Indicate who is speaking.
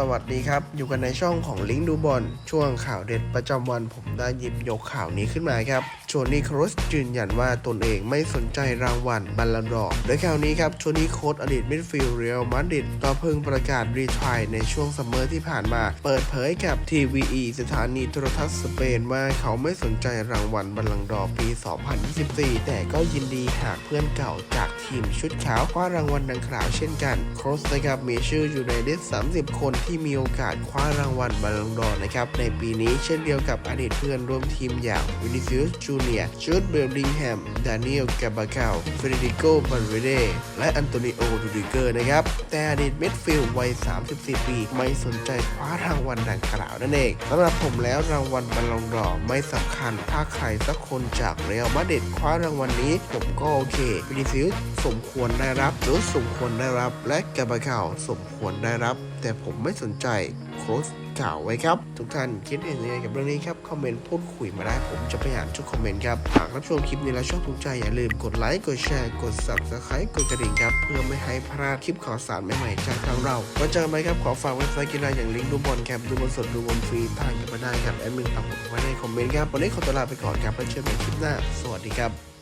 Speaker 1: สวัสดีครับ อยู่กันในช่องของลิงก์ดูบอลช่วงข่าวเด็ดประจำวันผมได้หยิบยกข่าวนี้ขึ้นมาครับโชนี่ครสยืนยันว่าตนเองไม่สนใจรางวัลบัลลังก์ดอร์โดยข่าวนี้ครับโชนี่โครสอดีตมิดฟิลด์เรอัลมาดริดก็เพิ่งประกาศรีทายในช่วงซัมเมอร์ที่ผ่านมา เปิดเผยกับ TVE สถานีโทรทัศน์สเปนว่าเขาไม่สนใจรางวัลบัลลังก์ดอร์ปี 2024 แต่ก็ยินดีหากเพื่อนเก่าจากทีมชุดขาวคว้ารางวัลดังกล่าวเช่นกันครสนะครับมีชื่ออยู่ในลิสต์ 30 คนที่มีโอกาสคว้ารางวัลบัลลงดอนะครับในปีนี้เช่นเดียวกับอดีตเพื่อนร่วมทีมอย่างวินิซิอุสจูเนียร์จูดเบลลิงแฮมดานิเอลกาบาเกาเฟรดิโกบันเวเดและอันโตนิโอดูดิเกอร์นะครับแต่อดีตเมดฟิลด์วัย 34 ปี ไม่สนใจคว้ารางวัลดังกล่าวนั่นเองสำหรับผมแล้วรางวัลบัลลงดอไม่สำคัญ ถ้าใครสักคนจากเรอัลมาดริดคว้ารางวัลนี้ ผมก็โอเควินิซิอุสสมควรได้รับจูดสมควรได้รับ และกาบาเกาสมควรได้รับ แต่ผมไม่สนใจโค้ชกล่าวไว้ครับ ทุกท่านคิดเห็นยังไงกับเรื่องนี้ครับ คอมเมนต์พูดคุยมาได้ผมจะพยายามทุกคอมเมนต์ครับ หากรับชมคลิปนี้แล้วชอบถูกใจอย่าลืมกดไลค์กดแชร์กด subscribe กดกระดิ่งครับ เพื่อไม่ให้พลาดคลิปข่าวสารใหม่ๆจากทางเราก็เจอกันไหมครับขอฝากเว็บไซต์กีฬาอย่างลิงก์ดูบอลครับดูบอลสดดูบอลฟรีทางกันมาได้ครับแอดมินปักหมุดไว้ในคอมเมนต์ครับวันนี้ขอตัวลาไปก่อนครับแล้วเจอกันใหม่คลิปหน้า สวัสดีครับ